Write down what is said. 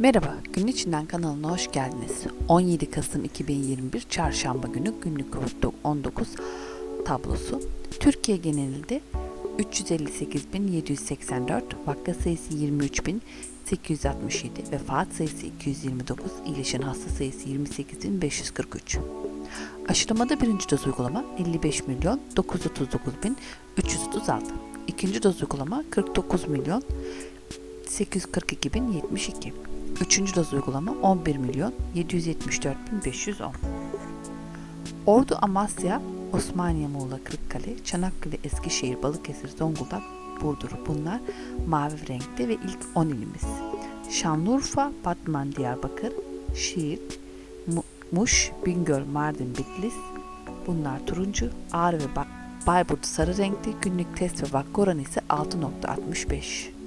Merhaba, Gün İçinden kanalına hoş geldiniz. 17 Kasım 2021 Çarşamba günü günlük COVID-19 tablosu. Türkiye genelinde 358.784, vaka sayısı 23.867, vefat sayısı 229, iyileşen hasta sayısı 28.543. Aşılamada birinci doz uygulama 55 milyon 939 bin 336. İkinci doz uygulama 49 milyon 842 bin 72. Üçüncü doz uygulama 11 milyon 774 bin 510. Ordu, Amasya, Osmaniye, Muğla, Kırıkkale, Çanakkale, Eskişehir, Balıkesir, Zonguldak, Burdur bunlar mavi renkte ve ilk 10 ilimiz. Şanlıurfa, Batman, Diyarbakır, Şiit, Mu- Muş, Bingöl, Mardin, Bitlis bunlar turuncu, Ağrı ve Ba- Bayburt sarı renkli günlük test ve vaka oranı ise 6.65.